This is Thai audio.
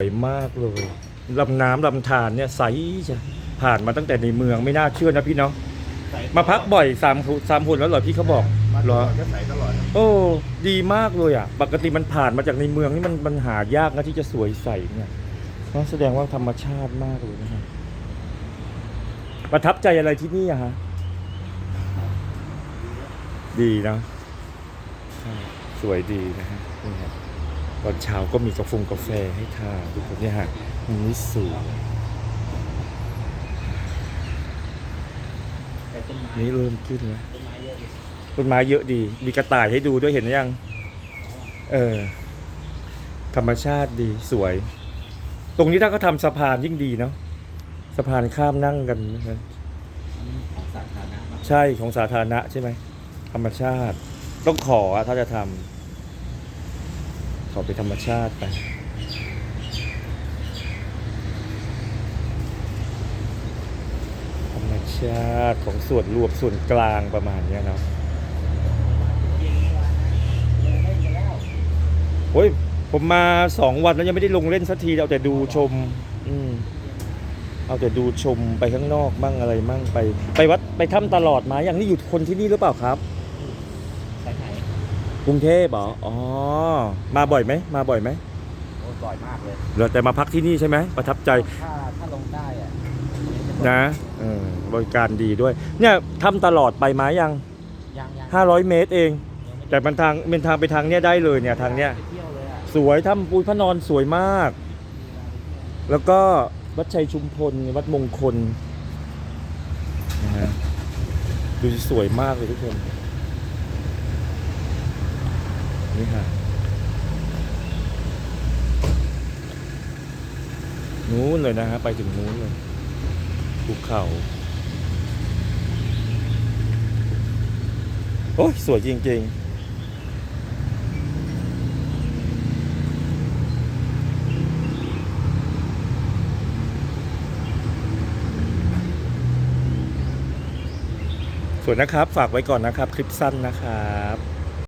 สวยมากเลยลำน้ำลำธารเนี่ยใสจะผ่านมาตั้งแต่ในเมืองไม่น่าเชื่อนะพี่เนาะมาพักบ่อยสามหุสามหุ่นแล้วเหรอพี่เขาบอกมาตเหรลออดก็ใส่ตลอดโอ้ดีมากเลยอะ ปกติมันผ่านมาจากในเมืองนี่มันมันหายากนะที่จะสวยใสเนี่ยเพราะแสดงว่าธรรมชาติมากเลยนะฮะประทับใจอะไรที่นี่อะฮะดีนะใช่สวยดีนะฮะนี่ฮะ ตอนเช้าก็มีกาแฟกาแฟให้ทานทุกคนเนี่ยฮะมุมนี้สวยแต่ต้นไม้นี่เริ่มขึ้นแล้วต้นไม้เยอะดิต้นไม้เยอะดี มีกระต่ายให้ดูด้วยเห็นหรือยัง เออ ธรรมชาติดีสวย ตรงนี้ถ้าเขาทำสะพานยิ่งดีเนาะ สะพานข้ามนั่งกันนะครับของสาธารณะมากใช่ของสาธารณะใช่ไหม ธรรมชาติ ต้องขออะถ้าจะทำ ขอไปธรรมชาติไปธรรมชาติของส่วนรวมส่วนกลางประมาณนี้เนาะเย็นเมื่อวานนะยังเล่นกันแล้วโอ้ยผมมาสองวันแล้วยังไม่ได้ลงเล่นสักทีเอาแต่ดูชม อืมเอาแต่ดูชมไปข้างนอกบ้างอะไรมั่งไป ไปวัดไปถ้ำตลอดมาอย่างนี้อยู่คนที่นี่หรือเปล่าครับ กรุงเทพเหรออ๋อ มาบ่อยไหม มาบ่อยไหมโอ้ยบ่อยมากเลยเหรอแต่มาพักที่นี่ใช่ไหม ประทับใจ ถ้าถ้าลงได้อะนะเออบริการดีด้วย เนี่ยถ้ำตลอดไปมายัง ยังยัง500 เมตรเอง ยังไม่ได้แต่มันทางเป็นทางไปทางเนี้ยได้เลยเนี่ยทางเนี้ย ไปเที่ยวเลยอะสวยถ้ำปูพระนอนสวยมาก แล้วก็วัดชัยชุมพล วัดมงคลนะฮะดูสวยมากเลยทุกคน นี่ค่ะนู้นเลยนะฮะไปถึงนู้นเลยภูเขา โอ้ย สวยจริงๆส่วนนะครับ ฝากไว้ก่อนนะครับ คลิปสั้นนะครับ